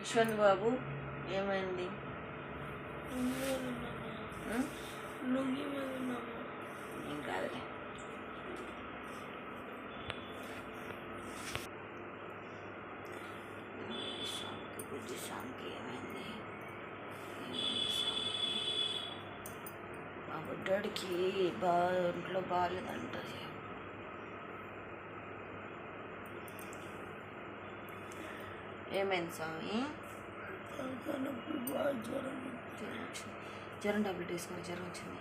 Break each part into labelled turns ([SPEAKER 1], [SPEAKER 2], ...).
[SPEAKER 1] యశ్వంత్ బాబు ఏమైంది? ఏం కాదులే. స్వామికి బుద్ధి స్వామికి ఏమైంది? ఏమైంది స్వామికి? మా బుడ్డోడికి బా ఒంట్లో బాగాలేదంట ఏమైంది స్వామి?
[SPEAKER 2] జ్వరం
[SPEAKER 1] టాబ్లెట్ వేసుకుని జ్వరం వచ్చింది.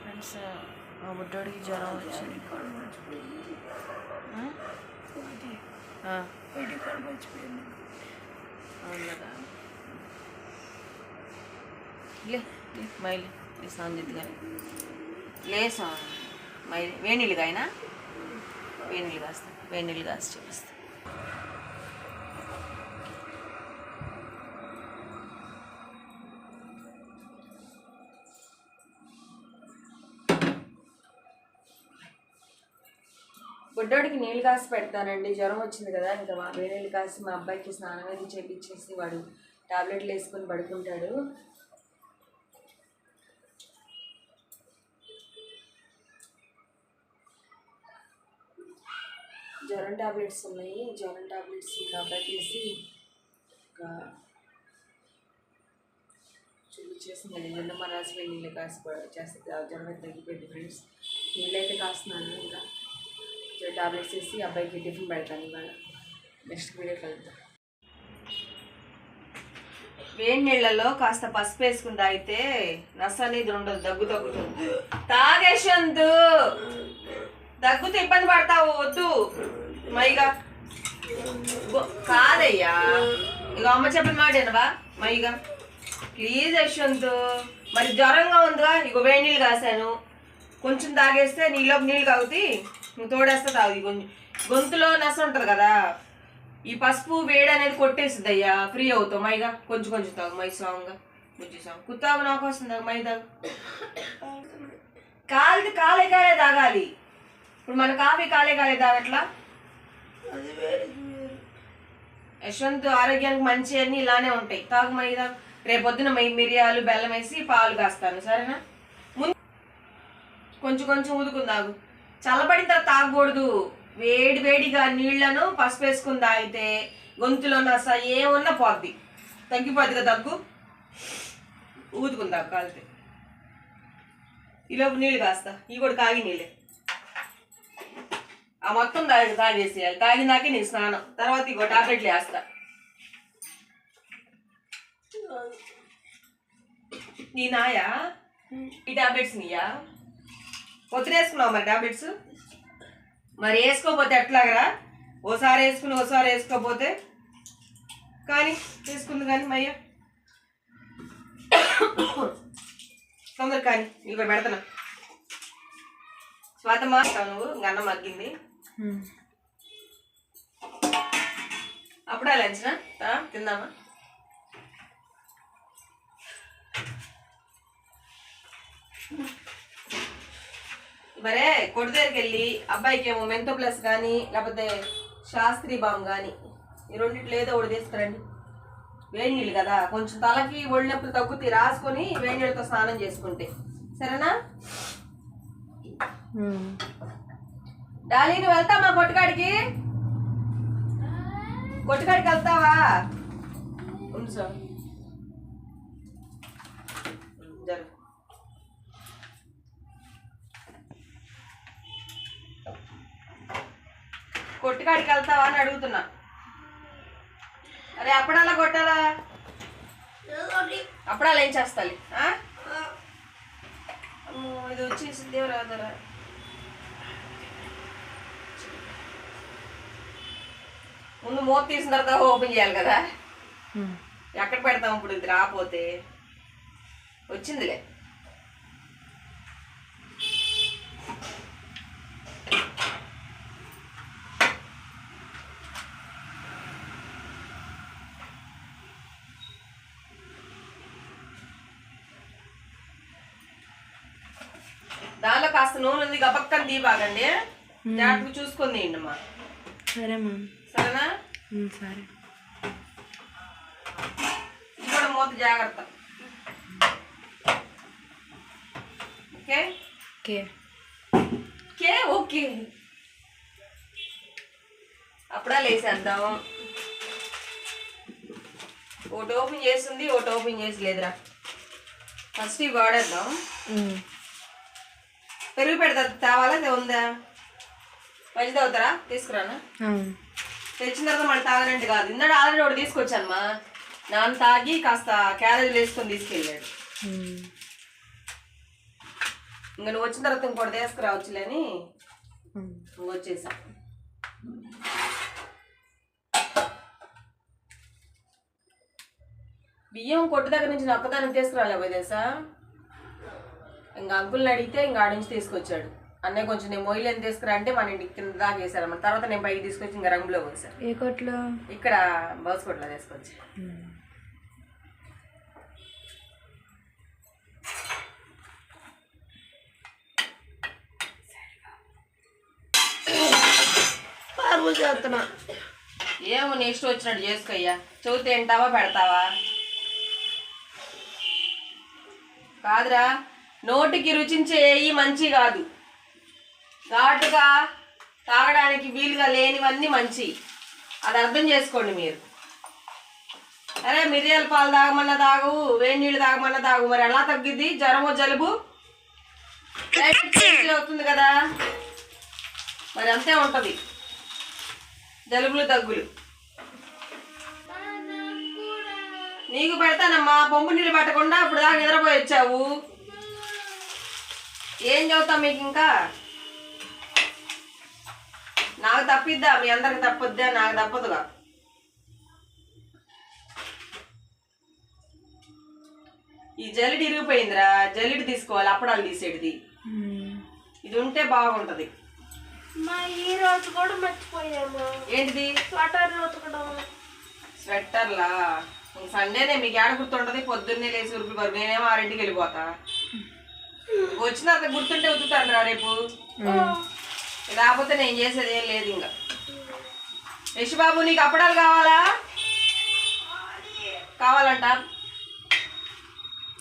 [SPEAKER 1] ఫ్రెండ్స్ మా బుడ్డోడికి జ్వరం వచ్చింది. అవును కదా. లే లే. మైలి. సంజిత్ స్నానం చేద్దు కానీ లే వేణీళ్ళు కాయనా? వేణీళ్ళు కాస్తా వేణీళ్ళు కాసి చూపిస్తా. బుడ్డోడికి నీళ్ళు కాసి పెడతానండి. జ్వరం వచ్చింది కదా ఇంకా మా వేడి నీళ్ళు కాసి మా అబ్బాయికి స్నానం అది చేపించేసి వాడు టాబ్లెట్లు వేసుకొని పడుకుంటాడు. జ్వరం టాబ్లెట్స్ ఉన్నాయి. జ్వరం టాబ్లెట్స్ ఇంకా ఒక వేసి ఇంకా చూపించేసి నిన్న మన రాసి నీళ్ళు కాసి చేస్తే జ్వరం అయితే తగ్గిపోయింది ఫ్రెండ్స్ నీళ్ళైతే కాస్తున్నాను ఇంకా. టాబ్లెట్స్ వేసి అబ్బాయికి టిఫిన్ పెడతాను ఇవాళ. నెక్స్ట్ వీడియో కలుద్దాం. వేడి నీళ్ళలో కాస్త పసుపు వేసుకుని తాగితే నస అనేది ఉండదు దగ్గు తగ్గుతుంది. తాగేసందు దగ్గుతూ ఇబ్బంది పడతావు వద్దు. మైగా. కాదయ్యా. ఇక అమ్మ చెప్పిన మాట ఏనవా మైగా. ప్లీజ్ యశ్వంత్ మరి జ్వరంగా ఉందిగా? ఇక వేడి నీళ్ళు కాసాను కొంచెం తాగేస్తే నీళ్ళకి నీళ్ళు కాగుతాయి నువ్వు తోడేస్తే తాగుది కొంచెం గొంతులో నస ఉంటుంది కదా. ఈ పసుపు వేడి అనేది కొట్టేస్తుంది అయ్యా ఫ్రీ అవుతావు మైగా. కొంచెం కొంచెం తాగు మై సాంగ్గా కొంచెం సాంగ్. కుత్తాగు నాకు వస్తుంది మై తాగు కాలిది కాలే కాలే తాగాలి. ఇప్పుడు మన కాఫీ కాలే కాలే తాగట్లా
[SPEAKER 2] అది వేరే ఇది వేరు.
[SPEAKER 1] యశ్వంత్ ఆరోగ్యానికి మంచి అన్ని ఇలానే ఉంటాయి. తాగు మై తాగు రేపొద్దున మిరియాలు బెల్లం వేసి పాలు కాస్తాను సరేనా? ముందు కొంచెం కొంచెం ఊదుకుందాగు చల్లబడిన తర్వాత తాగకూడదు. వేడి వేడిగా నీళ్ళను పసుపు వేసుకుని తాగితే గొంతులో నస ఏమున్నా పోద్ది. తగ్గిపోద్ది కదా దగ్గు? ఊదుకుందాం కాలితే. ఈలోపు నీళ్ళు కాస్తా. ఈ కూడా కాగి నీళ్ళే. ఆ మొత్తం తాగి తాగేసేయాలి తాగినాకే నీకు స్నానం. తర్వాత ఇగో టాబ్లెట్లు వేస్తా. నీ నాయా? ఈ టాబ్లెట్స్ నీయా? పొద్దున వేసుకున్నావు మరి టాబ్లెట్స్? మరి వేసుకోపోతే ఎట్లాగరా? ఓసారి వేసుకుని ఓసారి వేసుకోపోతే కానీ వేసుకుంది కానీ మయ్య. తొందర కానీ ఇక పెడతాను. స్వాతమ్మా నువ్వు ఇంక అన్నం మగ్గింది. అప్పుడా లంచ్నా? తిందామా? మరే కొట్టు దగ్గరికి వెళ్ళి అబ్బాయికి ఏమో మెంతో ప్లస్ కానీ లేకపోతే శాస్త్రి బామ్ కానీ ఈ రెండిట్లో ఏదో ఒకటి తీసుకురండి. వేడి నీళ్ళు కదా కొంచెం తలకి ఒళ్ళు నొప్పులు తగ్గుతాయి రాసుకొని వేడి నీళ్ళతో స్నానం చేసుకుంటే. సరేనా? డాలీ నువ్వు వెళ్తామా కొట్టుకాడికి? కొట్టుకాడికి వెళ్తావా? ఉండు సార్. జరుగు కొట్టుకాడికి వెళ్తావా అని అడుగుతున్నా. అరే అప్పుడల్లా కొట్టాలా? అప్పుడల్లా ఏం చేస్తాలి? ఇది వచ్చేసి దేవరాదరా ముందు మూత తీసిన తర్వాత ఓపెన్ చేయాలి కదా. ఎక్కడ పెడతాం ఇప్పుడు ఇది రాపోతే వచ్చిందిలే. కాస్త నూనె ఉంది గబక్కని దీపాగండి జాగ్రత్తగా చూసుకొని తీయండి అమ్మా.
[SPEAKER 3] సరే
[SPEAKER 1] సరేనా
[SPEAKER 3] సరే.
[SPEAKER 1] ఇది కూడా మూత జాగ్రత్త. ఓకే?
[SPEAKER 3] ఓకే.
[SPEAKER 1] Okay okay. అప్పుడా లేసేద్దాం. ఒకటి ఓపెన్ చేస్తుంది ఒకటి ఓపెన్ చేసి లేదురా ఫస్ట్ ఇవి వాడేద్దాం. పెరుగు పెడతా తేవాలా ఉందా మంచి అవుతారా? తీసుకురానా? తెచ్చిన తర్వాత మళ్ళీ తాగనంటే కాదు. ఇందాడు ఆల్రెడీ ఒకటి తీసుకొచ్చానమ్మా. నాన్న తాగి కాస్త క్యారేజ్ వేసుకొని తీసుకెళ్ళాడు.
[SPEAKER 3] ఇంక
[SPEAKER 1] ఇంకా నువ్వు వచ్చిన తర్వాత ఇంకోటి తీసుకురావచ్చులే అని నువ్వు వచ్చేసా. బియ్యం కొట్టు దగ్గర నుంచి నేను ఒక్కదాన్ని తీసుకురాలే తెలుసా? ఇంకా అంకుల్ని అడిగితే ఇంకా ఆడ నుంచి తీసుకొచ్చాడు. అన్నయ్య కొంచెం నేను మొయ్యలేని తీసుకురా అంటే మన ఇంటికి కింద దాకా వేసారన్నమాట. తర్వాత నేను పైకి తీసుకొచ్చి ఇంకా రంగులో పోసాను
[SPEAKER 3] ఏ కొట్లో?
[SPEAKER 1] ఇక్కడ బస్ కొట్లో తీసుకొచ్చి.
[SPEAKER 2] చేస్తున్నా.
[SPEAKER 1] ఏమో నెక్స్ట్ వచ్చినట్టు చేసుకోయ్యా. చెబితే తింటావా పెడతావా? కాదురా నోటికి రుచించే ఏయి మంచి కాదు. ఘాటుగా తాగడానికి వీలుగా లేనివన్నీ మంచి. అది అర్థం చేసుకోండి మీరు. అరే మిరియాల పాలు తాగమన్నా తాగు వేడి నీళ్ళు తాగమన్నా తాగు మరి ఎలా తగ్గిద్ది? జ్వరమో జలుబు? అవుతుంది కదా. మరి అంతే ఉంటది. జలుబులు దగ్గులు. నీకు పెడతానమ్మా పంపు నీళ్ళు పెట్టకుండా ఇప్పుడు దాకా నిద్రపోయి వచ్చావు. ఏం చదువుతాం మీకు ఇంకా? నాకు తప్పిద్దా? మీ అందరికి తప్పొద్దా? నాకు తప్పదుగా? ఈ జల్లిడి ఇరిగిపోయిందిరా. జల్లిడి తీసుకోవాలి అప్పడాలు తీసేటిది. ఇది ఉంటే బాగుంటది.
[SPEAKER 2] మా ఈ రోజు కూడా మర్చిపోయాము
[SPEAKER 1] ఏంటిది?
[SPEAKER 2] స్వెటర్ ఉతకడం.
[SPEAKER 1] స్వెట్టర్లా సండేనే మీకు ఏడ గుర్తుంటది? పొద్దున్నే లేచి ఉరుకులు పరుగు నేనేమో ఆరింటికి వెళ్ళిపోతా. వచ్చిన తర్వాత గుర్తుంటే ఉతుకుతాను రా రేపు లేకపోతే నేను చేసేది ఏం లేదు ఇంకా. యశుబాబు నీకు అప్పడాలు కావాలా? కావాలంట.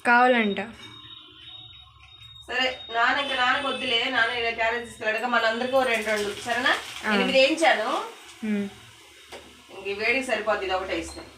[SPEAKER 3] కావాలంట.
[SPEAKER 1] సరే నాన్న ఇంకా నాన్నకు వద్దులే. నాన్న ఇలా క్యారెట్ తీసుకెళ్ళాడు మనందరికీ ఓ రెండు రెండు. సరేనా? ఎనిమిది వేయించాను. ఇంక వేడికి సరిపోద్ది ఇది ఒకటే ఇస్తాను.